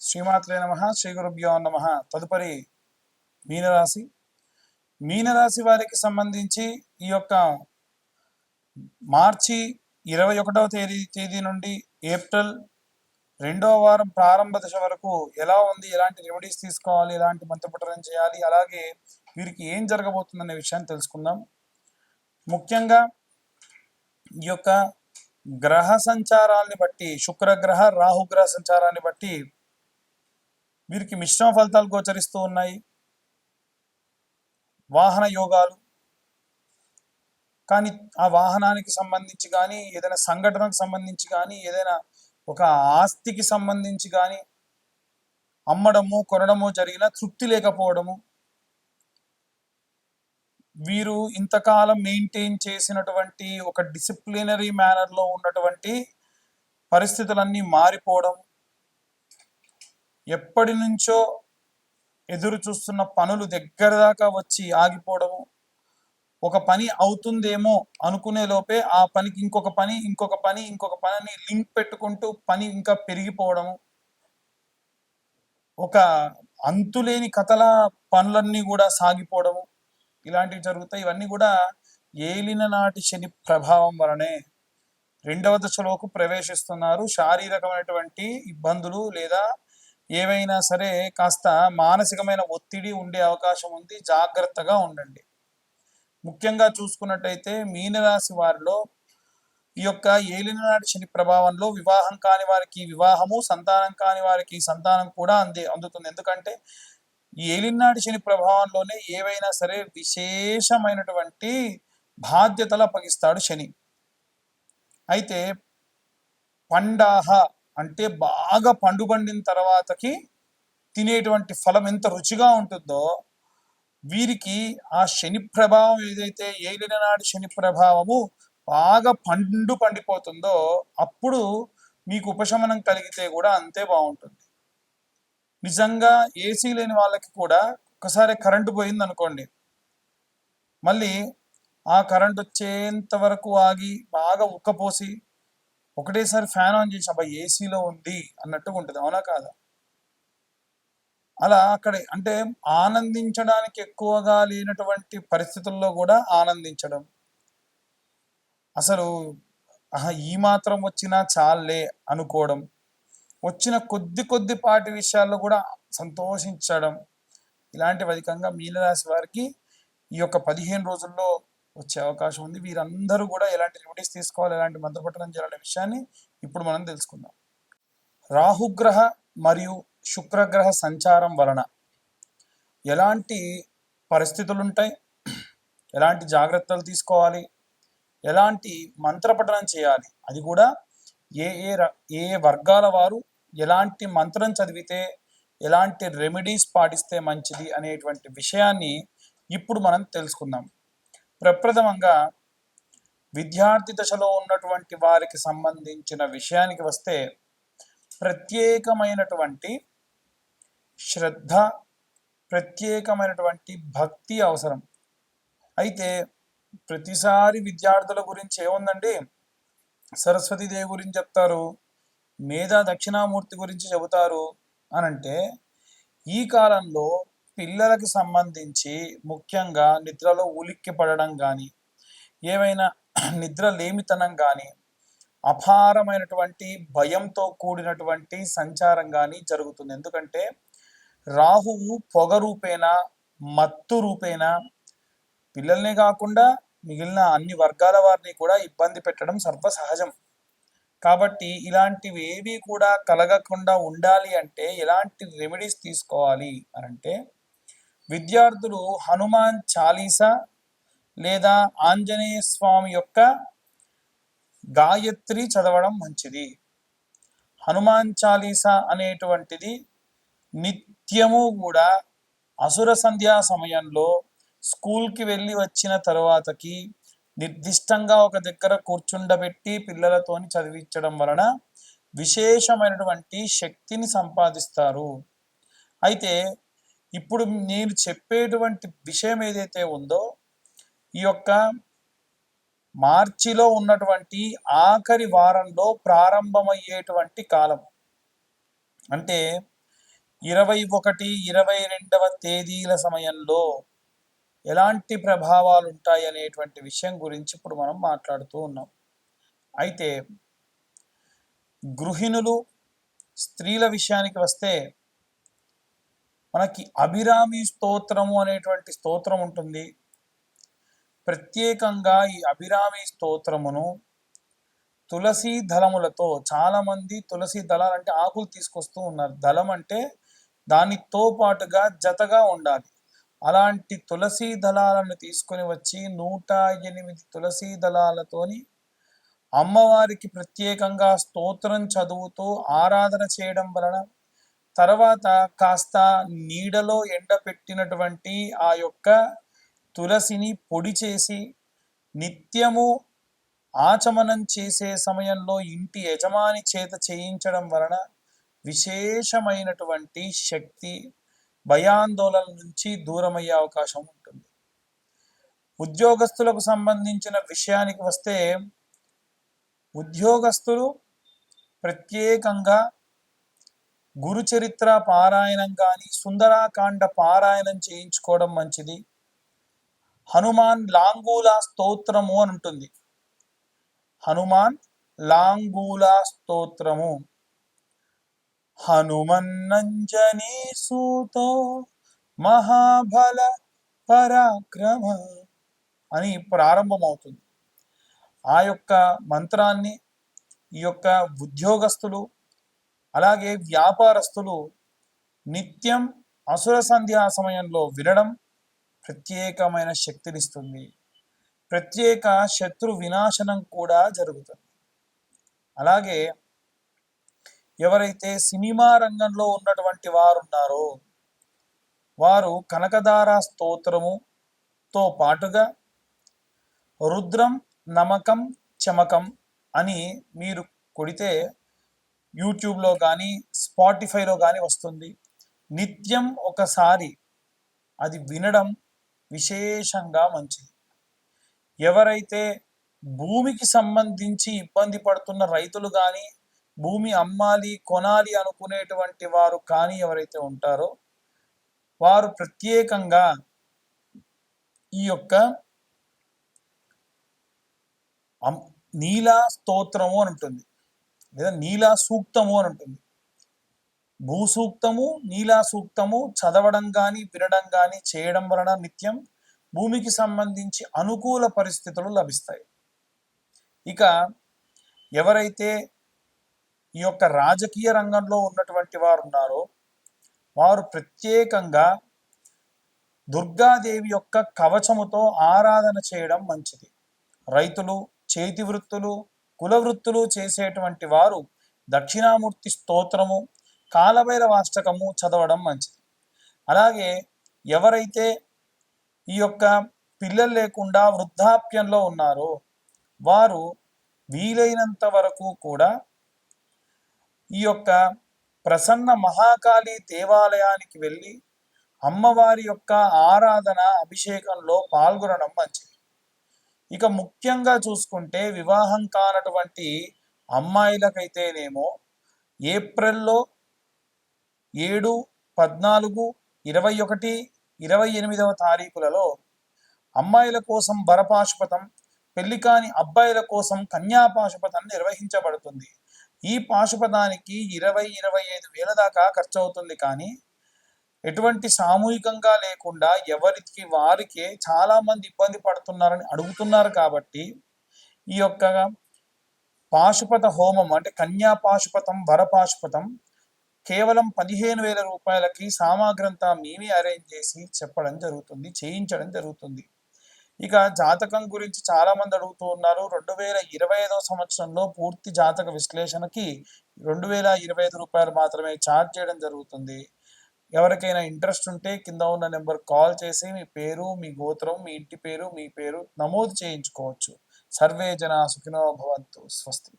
శ్రీమాత్రే నమ శ్రీ గురుభ్యో నమ. తదుపరి మీనరాశి. మీనరాశి వారికి సంబంధించి ఈ యొక్క మార్చి ఇరవై ఒకటవ తేదీ తేదీ నుండి ఏప్రిల్ రెండవ వారం ప్రారంభ దశ వరకు ఎలా ఉంది ఎలాంటి రెమెడీస్ తీసుకోవాలి ఎలాంటి మంత్రపఠనం చేయాలి అలాగే వీరికి ఏం జరగబోతుందనే విషయాన్ని తెలుసుకుందాం. ముఖ్యంగా ఈ యొక్క గ్రహ సంచారాల్ని బట్టి శుక్రగ్రహ రాహుగ్రహ సంచారాన్ని బట్టి వీరికి మిశ్రమ ఫలితాలు గోచరిస్తూ ఉన్నాయి. వాహన యోగాలు. కానీ ఆ వాహనానికి సంబంధించి కానీ ఏదైనా సంఘటనకు సంబంధించి కానీ ఏదైనా ఒక ఆస్తికి సంబంధించి కానీ అమ్మడము కొనడము జరిగిన తృప్తి లేకపోవడము. వీరు ఇంతకాలం మెయింటైన్ చేసినటువంటి ఒక డిసిప్లినరీ మేనర్లో ఉన్నటువంటి పరిస్థితులన్నీ మారిపోవడం ఎప్పటి నుంచో ఎదురు చూస్తున్న పనులు దగ్గర దాకా వచ్చి ఆగిపోవడము. ఒక పని అవుతుందేమో అనుకునే లోపే ఆ పనికి ఇంకొక పని ఇంకొక పని ఇంకొక పనిని లింక్ పెట్టుకుంటూ పని ఇంకా పెరిగిపోవడము. ఒక అంతులేని కథల పనులన్నీ కూడా సాగిపోవడము. ఇలాంటివి జరుగుతాయి. ఇవన్నీ కూడా ఏలిన నాటి శని ప్రభావం వలనే రెండవ దశలోకి ప్రవేశిస్తున్నారు. శారీరకమైనటువంటి ఇబ్బందులు లేదా ఏవైనా సరే కాస్త మానసికమైన ఒత్తిడి ఉండే అవకాశం ఉంది. జాగ్రత్తగా ఉండండి. ముఖ్యంగా చూసుకున్నట్టయితే మీనరాశి వారిలో ఈ యొక్క ఏలినాటి శని ప్రభావంలో వివాహం కాని వారికి వివాహము సంతానం కాని వారికి సంతానం కూడా అందే అందుతుంది. ఎందుకంటే ఈ ఏలినాటి శని ప్రభావంలోనే ఏవైనా సరే విశేషమైనటువంటి బాధ్యతలు అప్పగిస్తాడు శని. అయితే పండాహ అంటే బాగా పండు పండిన తర్వాతకి తినేటువంటి ఫలం ఎంత రుచిగా ఉంటుందో వీరికి ఆ శని ప్రభావం ఏదైతే ఏలిన నాటి శని ప్రభావము బాగా పండు పండిపోతుందో అప్పుడు మీకు ఉపశమనం కలిగితే కూడా అంతే బాగుంటుంది. నిజంగా ఏసీ లేని వాళ్ళకి కూడా ఒకసారి కరెంటు పోయింది అనుకోండి మళ్ళీ ఆ కరెంట్ వచ్చేంత వరకు ఆగి బాగా ఉక్కపోసి ఒకటేసారి ఫ్యాన్ ఆన్ చేసి అబ్బాయి ఏసీలో ఉంది అన్నట్టుగా ఉంటుంది. అవునా కాదా? అలా అక్కడ అంటే ఆనందించడానికి ఎక్కువగా లేనటువంటి పరిస్థితుల్లో కూడా ఆనందించడం. అసలు ఈ మాత్రం వచ్చినా చాలే అనుకోవడం. వచ్చిన కొద్ది కొద్ది పాటి విషయాల్లో కూడా సంతోషించడం. ఇలాంటివి అధికంగా మీనరాశి వారికి ఈ యొక్క పదిహేను రోజుల్లో వచ్చే అవకాశం ఉంది. వీరందరూ కూడా ఎలాంటి రెమెడీస్ తీసుకోవాలి ఎలాంటి మంత్రపట్టణం చేయాలనే విషయాన్ని ఇప్పుడు మనం తెలుసుకుందాం. రాహుగ్రహ మరియు శుక్రగ్రహ సంచారం వలన ఎలాంటి పరిస్థితులు ఉంటాయి ఎలాంటి జాగ్రత్తలు తీసుకోవాలి? ఎలాంటి మంత్రపఠనం చేయాలి? అది కూడా ఏ ఏ ర- ఏ వర్గాల వారు ఎలాంటి మంత్రం చదివితే ఎలాంటి రెమెడీస్ పాటిస్తే మంచిది అనేటువంటి విషయాన్ని ఇప్పుడు మనం తెలుసుకుందాం. ప్రప్రథమంగా విద్యార్థి దశలో ఉన్నటువంటి వారికి సంబంధించిన విషయానికి వస్తే ప్రత్యేకమైనటువంటి శ్రద్ధ ప్రత్యేకమైనటువంటి భక్తి అవసరం. అయితే ప్రతిసారి విద్యార్థుల గురించి ఏముందండి? సరస్వతీదేవి గురించి చెప్తారు మేధా దక్షిణామూర్తి గురించి చెబుతారు అనంటే ఈ కాలంలో పిల్లలకి సంబంధించి ముఖ్యంగా నిద్రలో ఉలిక్కి పడడం కానీ ఏవైనా నిద్ర లేమితనం కానీ అపారమైనటువంటి భయంతో కూడినటువంటి సంచారం కానీ జరుగుతుంది. ఎందుకంటే రాహువు పొగ రూపేణ మత్తు రూపేణ పిల్లల్నే కాకుండా మిగిలిన అన్ని వర్గాల వారిని కూడా ఇబ్బంది పెట్టడం సర్వసహజం. కాబట్టి ఇలాంటివి ఏవి కూడా కలగకుండా ఉండాలి అంటే ఎలాంటి రెమెడీస్ తీసుకోవాలి అని అంటే విద్యార్థులు హనుమాన్ చాలీసా లేదా ఆంజనేయ స్వామి యొక్క గాయత్రి చదవడం మంచిది. హనుమాన్ చాలీసా అనేటువంటిది నిత్యము కూడా అసుర సంధ్యా సమయంలో స్కూల్కి వెళ్ళి వచ్చిన తర్వాతకి నిర్దిష్టంగా ఒక దగ్గర కూర్చుండబెట్టి పిల్లలతోని చదివించడం వలన విశేషమైనటువంటి శక్తిని సంపాదిస్తారు. అయితే ఇప్పుడు నేను చెప్పేటువంటి విషయం ఏదైతే ఉందో ఈ యొక్క మార్చిలో ఉన్నటువంటి ఆఖరి వారంలో ప్రారంభమయ్యేటువంటి కాలం. అంటే ఇరవై ఒకటి ఇరవై రెండవ తేదీల సమయంలో ఎలాంటి ప్రభావాలు ఉంటాయి అనేటువంటి విషయం గురించి ఇప్పుడు మనం మాట్లాడుతూ ఉన్నాం. అయితే గృహిణులు స్త్రీల విషయానికి వస్తే మనకి అభిరామి స్తోత్రము అనేటువంటి స్తోత్రం ఉంటుంది. ప్రత్యేకంగా ఈ అభిరామి స్తోత్రమును తులసి దళములతో చాలామంది తులసి దళాలు అంటే ఆకులు తీసుకొస్తూ ఉన్నారు. దళం అంటే దానితో పాటుగా జతగా ఉండాలి. అలాంటి తులసి దళాలను తీసుకొని వచ్చి నూట ఎనిమిది తులసి దళాలతోని అమ్మవారికి ప్రత్యేకంగా స్తోత్రం చదువుతూ ఆరాధన చేయడం వలన తర్వాత కాస్త నీడలో ఎండపెట్టినటువంటి ఆ యొక్క తులసిని పొడి చేసి నిత్యము ఆచమనం చేసే సమయంలో ఇంటి యజమాని చేత చేయించడం వలన విశేషమైనటువంటి శక్తి భయాందోళన నుంచి దూరమయ్యే అవకాశం ఉంటుంది. ఉద్యోగస్తులకు సంబంధించిన విషయానికి వస్తే ఉద్యోగస్తులు ప్రత్యేకంగా గురుచరిత్ర పారాయణం కానీ సుందరాకాండ పారాయణం చేయించుకోవడం మంచిది. హనుమాన్ లాంగూల స్తోత్రము అని ఉంటుంది. హనుమాన్ లాంగూల స్తోత్రము. హనుమన్నంజనీ సూతో మహాబల పరాక్రమ అని ప్రారంభమవుతుంది. ఆ యొక్క మంత్రాన్ని ఈ యొక్క ఉద్యోగస్తులు అలాగే వ్యాపారస్తులు నిత్యం అసుర సంధ్యా సమయంలో వినడం ప్రత్యేకమైన శక్తినిస్తుంది. ప్రత్యేక శత్రు వినాశనం కూడా జరుగుతుంది. అలాగే ఎవరైతే సినిమా రంగంలో ఉన్నటువంటి వారు ఉన్నారో వారు కనకదార స్తోత్రముతో పాటుగా రుద్రం నమకం చమకం అని మీరు కొడితే యూట్యూబ్లో కానీ స్పాటిఫైలో కానీ వస్తుంది. నిత్యం ఒకసారి అది వినడం విశేషంగా మంచిది. ఎవరైతే భూమికి సంబంధించి ఇబ్బంది పడుతున్న రైతులు కానీ భూమి అమ్మాలి కొనాలి అనుకునేటువంటి వారు కానీ ఎవరైతే ఉంటారో వారు ప్రత్యేకంగా ఈ యొక్క నీలా స్తోత్రము అని ఉంటుంది. లేదా నీలా సూక్తము అని ఉంటుంది. భూ సూక్తము నీలా సూక్తము చదవడం కానీ వినడం కానీ చేయడం వలన నిత్యం భూమికి సంబంధించి అనుకూల పరిస్థితులు లభిస్తాయి. ఇక ఎవరైతే ఈ యొక్క రాజకీయ రంగంలో ఉన్నటువంటి వారు ఉన్నారో వారు ప్రత్యేకంగా దుర్గాదేవి యొక్క కవచముతో ఆరాధన చేయడం మంచిది. రైతులు చేతి వృత్తులు కులవృత్తులు చేసేటువంటి వారు దక్షిణామూర్తి స్తోత్రము కాలభైరవాష్టకము చదవడం మంచిది. అలాగే ఎవరైతే ఈ యొక్క పిల్లలు లేకుండా వృద్ధాప్యంలో ఉన్నారో వారు వీలైనంత వరకు కూడా ఈ యొక్క ప్రసన్న మహాకాళి దేవాలయానికి వెళ్ళి అమ్మవారి యొక్క ఆరాధన అభిషేకంలో పాల్గొనడం మంచిది. ఇక ముఖ్యంగా చూసుకుంటే వివాహం కానటువంటి అమ్మాయిలకైతేనేమో ఏప్రిల్లో ఏడు పద్నాలుగు ఇరవై ఒకటి ఇరవై ఎనిమిదవ తారీఖులలో అమ్మాయిల కోసం బరపాశుపతం పెళ్ళి కాని అబ్బాయిల కోసం కన్యాపాశుపతం నిర్వహించబడుతుంది. ఈ పాశుపదానికి ఇరవై ఇరవై ఐదు వేల దాకా ఖర్చు అవుతుంది కానీ ఎటువంటి సామూహికంగా లేకుండా ఎవరికి వారికే చాలా మంది ఇబ్బంది పడుతున్నారని అడుగుతున్నారు కాబట్టి ఈ యొక్క పాశుపత హోమం అంటే కన్యా పాశుపతం వర పాశుపతం కేవలం పదిహేను వేల రూపాయలకి సామాగ్రంతా మేమే అరేంజ్ చేసి చెప్పడం జరుగుతుంది చేయించడం జరుగుతుంది. ఇక జాతకం గురించి చాలా మంది అడుగుతూ ఉన్నారు. రెండు వేల ఇరవై ఐదవ సంవత్సరంలో పూర్తి జాతక విశ్లేషణకి రెండు వేల ఇరవై ఐదు రూపాయలు మాత్రమే ఛార్జ్ చేయడం జరుగుతుంది. ఎవరికైనా ఇంట్రెస్ట్ ఉంటే కింద ఉన్న నెంబర్ కాల్ చేసి మీ పేరు మీ గోత్రం మీ ఇంటి పేరు మీ పేరు నమోదు చేయించుకోవచ్చు. సర్వే జన సుఖినో భవంతు. స్వస్తి.